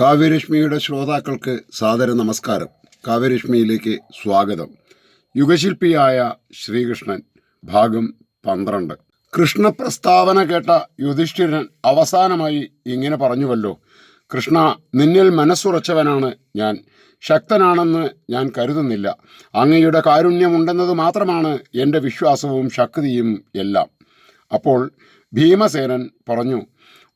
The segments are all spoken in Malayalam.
കാവ്യരശ്മിയുടെ ശ്രോതാക്കൾക്ക് സാദര നമസ്കാരം. കാവ്യരശ്മിയിലേക്ക് സ്വാഗതം. യുഗശില്പിയായ ശ്രീകൃഷ്ണൻ ഭാഗം പന്ത്രണ്ട്. കൃഷ്ണപ്രസ്താവന കേട്ട യുധിഷ്ഠിരൻ അവസാനമായി ഇങ്ങനെ പറഞ്ഞുവല്ലോ കൃഷ്ണ നിന്നിൽ മനസ്സുറച്ചവനാണ് ഞാൻ. ശക്തനാണെന്ന് ഞാൻ കരുതുന്നില്ല. അങ്ങയുടെ കാരുണ്യമുണ്ടെന്നത് മാത്രമാണ് എന്റെ വിശ്വാസവും ശക്തിയും എല്ലാം. അപ്പോൾ ഭീമസേനൻ പറഞ്ഞു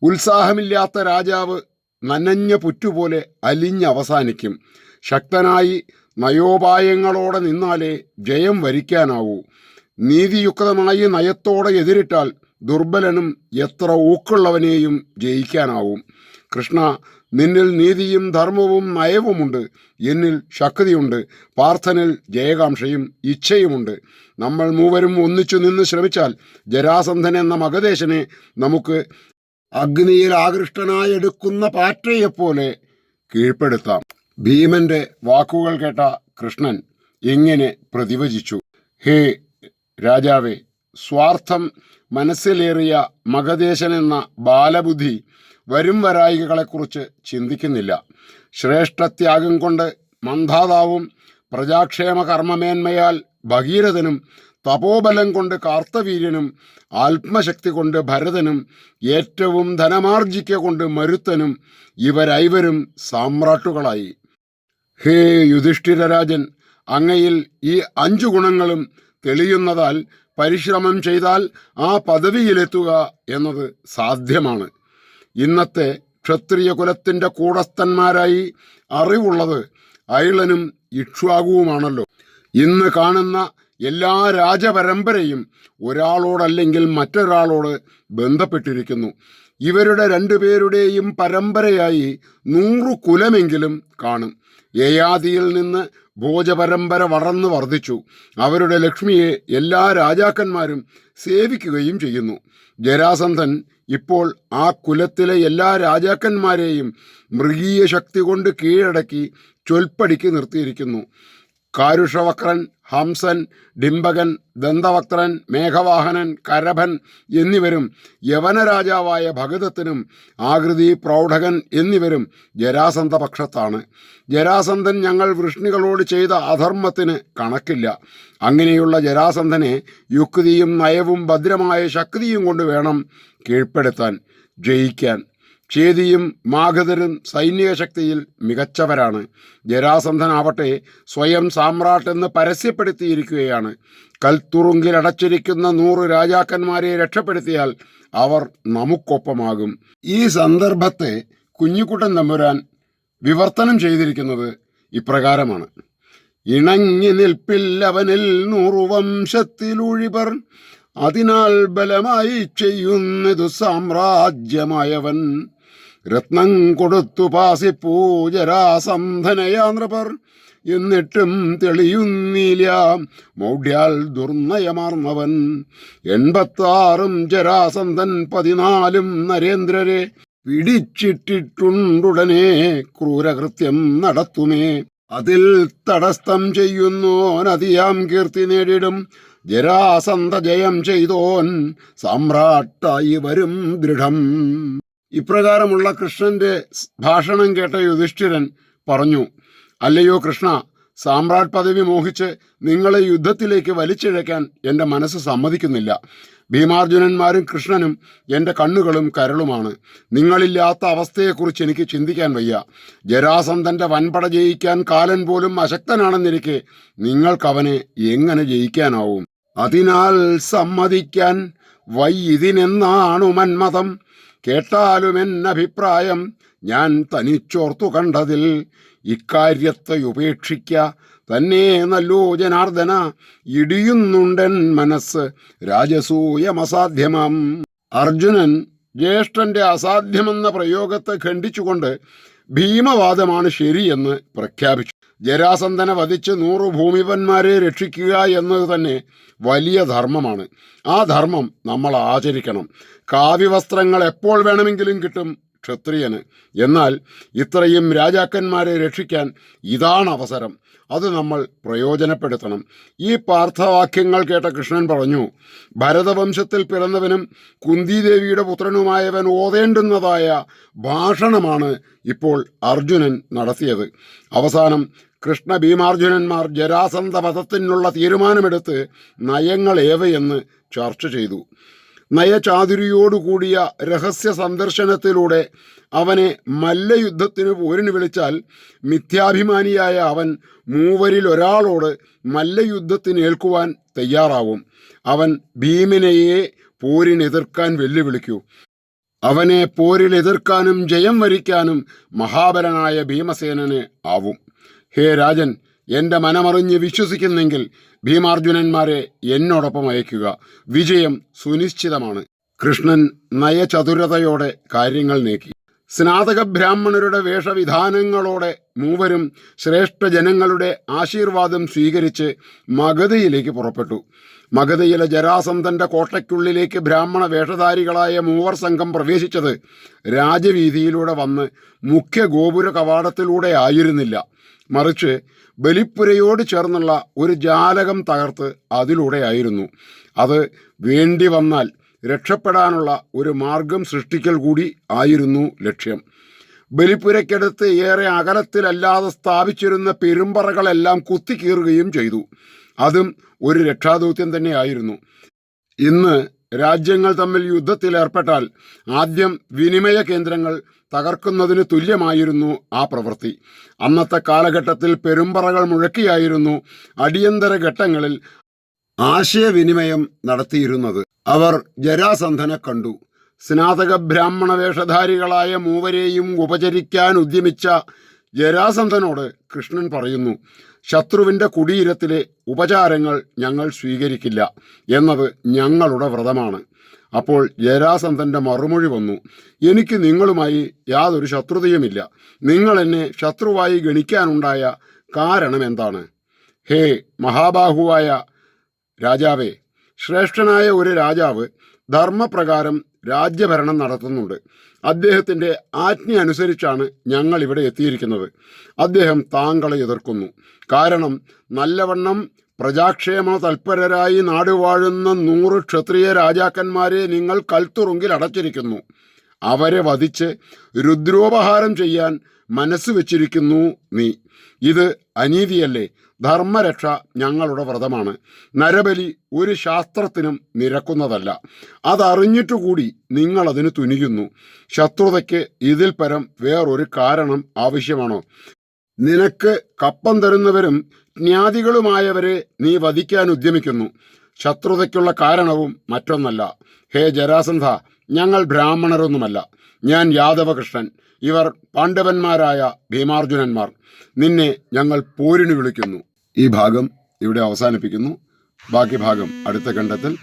ഉത്സാഹമില്ലാത്ത രാജാവ് നനഞ്ഞ പുറ്റുപോലെ അലിഞ്ഞ് അവസാനിക്കും. ശക്തനായി നയോപായങ്ങളോടെ നിന്നാലേ ജയം വരിക്കാനാവൂ. നീതിയുക്തമായി നയത്തോടെ എതിരിട്ടാൽ ദുർബലനും എത്ര ഊക്കുള്ളവനെയും ജയിക്കാനാവും. കൃഷ്ണ നിന്നിൽ നീതിയും ധർമ്മവും നയവുമുണ്ട്. എന്നിൽ ശക്തിയുണ്ട്. പാർത്ഥനിൽ ജയകാംക്ഷയും ഇച്ഛയുമുണ്ട്. നമ്മൾ മൂവരും ഒന്നിച്ചു നിന്ന് ശ്രമിച്ചാൽ ജരാസന്ധൻ എന്ന മകദേശനെ നമുക്ക് അഗ്നിയിൽ ആകൃഷ്ടനായെടുക്കുന്ന പാറ്റയെപ്പോലെ കീഴ്പ്പെടുത്താം. ഭീമന്റെ വാക്കുകൾ കേട്ട കൃഷ്ണൻ ഇങ്ങനെ പ്രതിവചിച്ചു. ഹേ രാജാവേ സ്വാർത്ഥം മനസ്സിലേറിയ മകദേശൻ എന്ന ബാലബുദ്ധി വരും വരായികളെക്കുറിച്ച് ചിന്തിക്കുന്നില്ല. ശ്രേഷ്ഠത്യാഗം കൊണ്ട് മന്ധാതാവും പ്രജാക്ഷേമ കർമ്മമേന്മയാൽ ഭഗീരഥനും തപോബലം കൊണ്ട് കാർത്തവീര്യനും ആത്മശക്തി കൊണ്ട് ഭരതനും ഏറ്റവും ധനമാർജിക്ക കൊണ്ട് മരുത്തനും ഇവരൈവരും സാമ്രാട്ടുകളായി. ഹേ യുധിഷ്ഠിരരാജൻ അങ്ങയിൽ ഈ അഞ്ചു ഗുണങ്ങളും തെളിയുന്നതാൽ പരിശ്രമം ചെയ്താൽ ആ പദവിയിലെത്തുക എന്നത് സാധ്യമാണ്. ഇന്നത്തെ ക്ഷത്രിയ കുലത്തിന്റെ കൂടസ്ഥന്മാരായി അറിവുള്ളത് ഐളനും ഇക്ഷ്വാകുവുമാണല്ലോ. ഇന്ന് കാണുന്ന എല്ലാ രാജപരമ്പരയും ഒരാളോടല്ലെങ്കിൽ മറ്റൊരാളോട് ബന്ധപ്പെട്ടിരിക്കുന്നു. ഇവരുടെ രണ്ടുപേരുടെയും പരമ്പരയായി നൂറു കുലമെങ്കിലും കാണും. യയാതിയിൽ നിന്ന് ഭോജപരമ്പര വളർന്നു വർദ്ധിച്ചു. അവരുടെ ലക്ഷ്മിയെ എല്ലാ രാജാക്കന്മാരും സേവിക്കുകയും ചെയ്യുന്നു. ജരാസന്ധൻ ഇപ്പോൾ ആ കുലത്തിലെ എല്ലാ രാജാക്കന്മാരെയും മൃഗീയ ശക്തി കൊണ്ട് കീഴടക്കി ചൊൽപ്പടിക്ക് നിർത്തിയിരിക്കുന്നു. കാരുഷവക്രൻ ഹംസൻ ഡിംബകൻ ദന്തവക്രൻ മേഘവാഹനൻ കരഭൻ എന്നിവരും യവനരാജാവായ ഭഗതത്തിനും ആകൃതി പ്രൗഢകൻ എന്നിവരും ജരാസന്ധ പക്ഷത്താണ് ജരാസന്ധൻ ഞങ്ങൾ വൃഷ്ണികളോട് ചെയ്ത അധർമ്മത്തിന് കണക്കില്ല. അങ്ങനെയുള്ള ജരാസന്ധനെ യുക്തിയും നയവും ഭദ്രമായ ശക്തിയും കൊണ്ട് വേണം കീഴ്പ്പെടുത്താൻ ജയിക്കാൻ. ചേതിയും മാഗധരും സൈനിക ശക്തിയിൽ മികച്ചവരാണ്. ജരാസന്ധനാവട്ടെ സ്വയം സാമ്രാട്ടെന്ന് പരസ്യപ്പെടുത്തിയിരിക്കുകയാണ്. കൽത്തുറുങ്കിൽ അടച്ചിരിക്കുന്ന നൂറ് രാജാക്കന്മാരെ രക്ഷപ്പെടുത്തിയാൽ അവർ നമുക്കൊപ്പമാകും. ഈ സന്ദർഭത്തെ കുഞ്ഞിക്കുട്ടൻ തമ്പുരാൻ വിവർത്തനം ചെയ്തിരിക്കുന്നത് ഇപ്രകാരമാണ്. ഇണങ്ങി നിൽപ്പില്ലവനിൽ നൂറു വംശത്തിലൂഴിപർ അതിനാൽ ബലമായി ചെയ്യുന്നതു സാമ്രാജ്യമായവൻ. രത്നം കൊടുത്തു പാസി പാസിപ്പൂജരാസന്ധനയാന്ത്രപർ എന്നിട്ടും തെളിയുന്നില്ല. മൗഢ്യാൽ ദുർനയമാർന്നവൻ. എൺപത്താറും ജരാസന്ധൻ പതിനാലും നരേന്ദ്രരെ പിടിച്ചിട്ടിട്ടുണ്ടുടനെ ക്രൂരകൃത്യം നടത്തുമേ. അതിൽ തടസ്ഥം ചെയ്യുന്നോനതിയാം കീർത്തി നേടിടും ജരാസന്ധ ജയം ചെയ്തോൻ സമ്രാട്ടായി വരും ദൃഢം. ഇപ്രകാരമുള്ള കൃഷ്ണന്റെ ഭാഷണം കേട്ട യുധിഷ്ഠിരൻ പറഞ്ഞു അല്ലയോ കൃഷ്ണ സാമ്രാട്ട് പദവി മോഹിച്ച് നിങ്ങളെ യുദ്ധത്തിലേക്ക് വലിച്ചിഴയ്ക്കാൻ എന്റെ മനസ്സ് സമ്മതിക്കുന്നില്ല. ഭീമാർജുനന്മാരും കൃഷ്ണനും എന്റെ കണ്ണുകളും കരളുമാണ്. നിങ്ങളില്ലാത്ത അവസ്ഥയെക്കുറിച്ച് എനിക്ക് ചിന്തിക്കാൻ വയ്യ. ജരാസന്ധന്റെ വൻപട ജയിക്കാൻ കാലൻ പോലും അശക്തനാണെന്നിരിക്കെ നിങ്ങൾക്കവനെ എങ്ങനെ ജയിക്കാനാവും? അതിനാൽ സമ്മതിക്കാൻ വൈതിനെന്നാണു മന്മതം കേട്ടാലും എന്നഭിപ്രായം ഞാൻ തനിച്ചോർത്തു കണ്ടതിൽ ഇക്കാര്യത്തെ ഉപേക്ഷിക്ക. തന്നെ നല്ലോ ജനാർദ്ദന ഇടിയുന്നുണ്ടൻ മനസ്സ് രാജസൂയമസാധ്യമം. അർജുനൻ ജ്യേഷ്ഠന്റെ അസാധ്യമെന്ന പ്രയോഗത്തെ ഖണ്ഡിച്ചുകൊണ്ട് ഭീമവാദമാണ് ശരിയെന്ന് പ്രഖ്യാപിച്ചു. ജരാസന്ധനെ വധിച്ച് നൂറ് ഭൂമിപന്മാരെ രക്ഷിക്കുക എന്നത് തന്നെ വലിയ ധർമ്മമാണ്. ആ ധർമ്മം നമ്മൾ ആചരിക്കണം. കാവ്യവസ്ത്രങ്ങൾ എപ്പോൾ വേണമെങ്കിലും കിട്ടും. ക്ഷത്രിയന്. എന്നാൽ ഇത്രയും രാജാക്കന്മാരെ രക്ഷിക്കാൻ ഇതാണ് അവസരം. അത് നമ്മൾ പ്രയോജനപ്പെടുത്തണം. ഈ പാർത്ഥവാക്യങ്ങൾ കേട്ട കൃഷ്ണൻ പറഞ്ഞു ഭരതവംശത്തിൽ പിറന്നവനും കുന്തിദേവിയുടെ പുത്രനുമായവൻ ഓതേണ്ടുന്നതായ ഭാഷണമാണ് ഇപ്പോൾ അർജുനൻ നടത്തിയത്. അവസാനം കൃഷ്ണ ഭീമാർജുനന്മാർ ജരാസന്ധ വധത്തിനുള്ള തീരുമാനമെടുത്ത് നയങ്ങളേവയെന്ന് ചർച്ച ചെയ്തു. നയചാതുരിയോടുകൂടിയ രഹസ്യ സന്ദർശനത്തിലൂടെ അവനെ മല്ലയുദ്ധത്തിന് പോരിന് വിളിച്ചാൽ മിഥ്യാഭിമാനിയായ അവൻ മൂവരിൽ ഒരാളോട് മല്ലയുദ്ധത്തിന് ഏൽക്കുവാൻ തയ്യാറാവും. അവൻ ഭീമനെയെ പോരിനെതിർക്കാൻ വെല്ലുവിളിക്കൂ. അവനെ പോരിൽ എതിർക്കാനും ജയം വരിക്കാനും മഹാബലനായ ഭീമസേനന് ആവും. ഹേ രാജൻ എന്റെ മനമറിഞ്ഞ് വിശ്വസിക്കുന്നെങ്കിൽ ഭീമാർജുനന്മാരെ എന്നോടൊപ്പം അയക്കുക. വിജയം സുനിശ്ചിതമാണ്. കൃഷ്ണൻ നയചതുരതയോടെ കാര്യങ്ങൾ നീക്കി. സ്നാതക ബ്രാഹ്മണരുടെ വേഷവിധാനങ്ങളോടെ മൂവരും ശ്രേഷ്ഠ ജനങ്ങളുടെ ആശീർവാദം സ്വീകരിച്ച് മഗധയിലേക്ക് പുറപ്പെട്ടു. മഗധയിലെ ജരാസന്ധന്റെ കോട്ടയ്ക്കുള്ളിലേക്ക് ബ്രാഹ്മണ വേഷധാരികളായ മൂവർ സംഘം പ്രവേശിച്ചത് രാജവീതിയിലൂടെ വന്ന് മുഖ്യ ഗോപുര കവാടത്തിലൂടെ ആയിരുന്നില്ല. മറിച്ച് ബലിപ്പുരയോട് ചേർന്നുള്ള ഒരു ജാലകം തകർത്ത് അതിലൂടെയായിരുന്നു. അത് വേണ്ടി വന്നാൽ രക്ഷപ്പെടാനുള്ള ഒരു മാർഗം സൃഷ്ടിക്കൽ കൂടി ആയിരുന്നു ലക്ഷ്യം. ബലിപ്പുരയ്ക്കടുത്ത് ഏറെ അകലത്തിലല്ലാതെ സ്ഥാപിച്ചിരുന്ന പെരുമ്പറകളെല്ലാം കുത്തിക്കീറുകയും ചെയ്തു. അതും ഒരു രക്ഷാദൗത്യം തന്നെയായിരുന്നു. ഇന്ന് രാജ്യങ്ങൾ തമ്മിൽ യുദ്ധത്തിൽ ഏർപ്പെട്ടാൽ ആദ്യം വിനിമയ കേന്ദ്രങ്ങൾ തകർക്കുന്നതിന് തുല്യമായിരുന്നു ആ പ്രവൃത്തി. അന്നത്തെ കാലഘട്ടത്തിൽ പെരുമ്പറകൾ മുഴക്കിയായിരുന്നു അടിയന്തര ഘട്ടങ്ങളിൽ ആശയവിനിമയം നടത്തിയിരുന്നത്. അവർ ജരാസന്ധനെ കണ്ടു. സ്നാതക ബ്രാഹ്മണ വേഷധാരികളായ മൂവരെയും ഉപചരിക്കാൻ ഉദ്യമിച്ച ജരാസന്ധനോട് കൃഷ്ണൻ പറയുന്നു ശത്രുവിന്റെ കുടീരത്തിലെ ഉപചാരങ്ങൾ ഞങ്ങൾ സ്വീകരിക്കില്ല. എന്നത് ഞങ്ങളുടെ വ്രതമാണ്. അപ്പോൾ ജരാസന്ധന്റെ മറുമൊഴി വന്നു. എനിക്ക് നിങ്ങളുമായി യാതൊരു ശത്രുതയുമില്ല. നിങ്ങൾ എന്നെ ശത്രുവായി ഗണിക്കാനുണ്ടായ കാരണം എന്താണ്? ഹേ മഹാബാഹുവായ രാജാവേ ശ്രേഷ്ഠനായ ഒരു രാജാവ് ധർമ്മപ്രകാരം രാജ്യഭരണം നടത്തുന്നുണ്ട്. അദ്ദേഹത്തിന്റെ ആജ്ഞ അനുസരിച്ചാണ് ഞങ്ങൾ ഇവിടെ എത്തിയിരിക്കുന്നത്. അദ്ദേഹം താങ്കളെ എതിർക്കുന്നു. കാരണം നല്ലവണ്ണം പ്രജാക്ഷേമ തൽപരരായി നാടുവാഴുന്ന നൂറ് ക്ഷത്രിയ രാജാക്കന്മാരെ നിങ്ങൾ കൽത്തുറുങ്കിൽ അടച്ചിരിക്കുന്നു. അവരെ വധിച്ച് രുദ്രോപഹാരം ചെയ്യാൻ മനസ്സ് വച്ചിരിക്കുന്നു നീ. ഇത് അനീതിയല്ലേ? ധർമ്മരക്ഷ ഞങ്ങളുടെ വ്രതമാണ്. നരബലി ഒരു ശാസ്ത്രത്തിനും നിരക്കുന്നതല്ല. അതറിഞ്ഞിട്ടുകൂടി നിങ്ങളതിന് തുനിയുന്നു. ശത്രുതയ്ക്ക് ഇതിൽ പരം വേറൊരു കാരണം ആവശ്യമാണോ? നിനക്ക് കപ്പം തരുന്നവരും ജ്ഞാതികളുമായവരെ നീ വധിക്കാൻ ഉദ്യമിക്കുന്നു. ശത്രുതയ്ക്കുള്ള കാരണവും മറ്റൊന്നല്ല. ഹേ ജരാസന്ധ ഞങ്ങൾ ബ്രാഹ്മണരൊന്നുമല്ല. ഞാൻ യാദവകൃഷ്ണൻ. ഇവർ പാണ്ഡവന്മാരായ ഭീമാർജുനന്മാർ. നിന്നെ ഞങ്ങൾ പോരിന് വിളിക്കുന്നു. ഈ ഭാഗം ഇവിടെ അവസാനിപ്പിക്കുന്നു. ബാക്കി ഭാഗം അടുത്ത ഖണ്ഡത്തിൽ